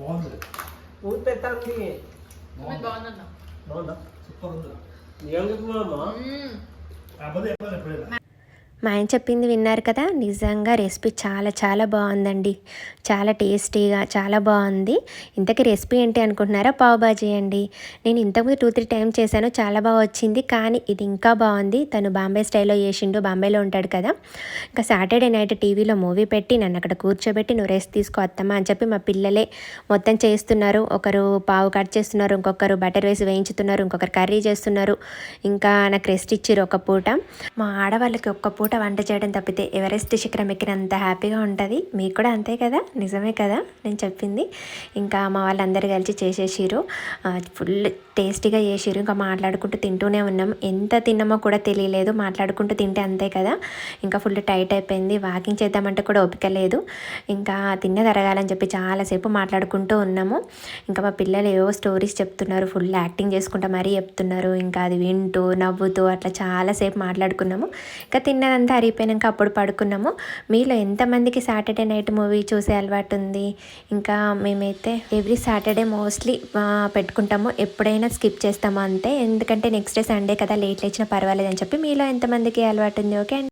బాగుంది. ఊరి పెట్టాలి బాగుందన్న. బాగుందా? సూపర్ ఉంది ఏం ఎప్పుడైనా. మా ఆయన చెప్పింది విన్నారు కదా నిజంగా రెసిపీ చాలా చాలా బాగుందండి. చాలా టేస్టీగా చాలా బాగుంది. ఇంతకీ రెసిపీ ఏంటి అనుకుంటున్నారా? పావు బాజీ అండి. నేను ఇంతకుముందు టూ త్రీ టైం చేశాను చాలా బాగా వచ్చింది. కానీ ఇది ఇంకా బాగుంది. తను బాంబే స్టైల్లో చేసిండు బాంబేలో ఉంటాడు కదా. ఇంకా సాటర్డే నైట్ టీవీలో మూవీ పెట్టి నన్ను అక్కడ కూర్చోబెట్టి నువ్వు రెస్ట్ తీసుకో అత్తమ్మా అని చెప్పి మా పిల్లలే మొత్తం చేస్తున్నారు. ఒకరు పావు కట్ చేస్తున్నారు ఇంకొకరు బటర్ వేసి వేయించుతున్నారు ఇంకొకరు కర్రీ చేస్తున్నారు. ఇంకా నాకు రెస్ట్ ఇచ్చారు ఒక పూట. మా ఆడవాళ్ళకి ఒక్క పూట వంట చేయడం తప్పితే ఎవరెస్ట్ శిఖరం ఎక్కినంత హ్యాపీగా ఉంటుంది. మీకు కూడా అంతే కదా? నిజమే కదా? నేను చెప్పింది. ఇంకా మా వాళ్ళందరూ కలిసి చేసేసిరు ఫుల్ టేస్టీగా చేసిరు ఇంకా మాట్లాడుకుంటూ తింటూనే ఉన్నాం. ఎంత తిన్నామో కూడా తెలియలేదు. మాట్లాడుకుంటూ తింటే అంతే కదా? ఇంకా ఫుల్ టైట్ అయిపోయింది. వాకింగ్ చేద్దామంటే కూడా ఓపిక లేదు. ఇంకా తిన్న తరగాలని చెప్పి చాలాసేపు మాట్లాడుకుంటూ ఉన్నాము. ఇంకా మా పిల్లలు ఏవో స్టోరీస్ చెప్తున్నారు. ఫుల్ యాక్టింగ్ చేసుకుంటా మరీ చెప్తున్నారు. ఇంకా అది వింటూ నవ్వుతూ అట్లా చాలాసేపు మాట్లాడుకున్నాము. ఇంకా తిన్నదంతా అరిగిపోయినాక అప్పుడు పడుకున్నాము. మీలో ఎంతమందికి సాటర్డే నైట్ మూవీ చూసే అలవాటు ఉంది? ఇంకా మేమైతే ఎవ్రీ సాటర్డే మోస్ట్లీ పెట్టుకుంటాము. ఎప్పుడైనా స్కిప్ చేస్తాము అంతే. ఎందుకంటే నెక్స్ట్ డే సండే కదా లేట్ లేచినా పర్వాలేదని చెప్పి మీలో ఎంతమందికి అలవాటు ఉంది? ఓకే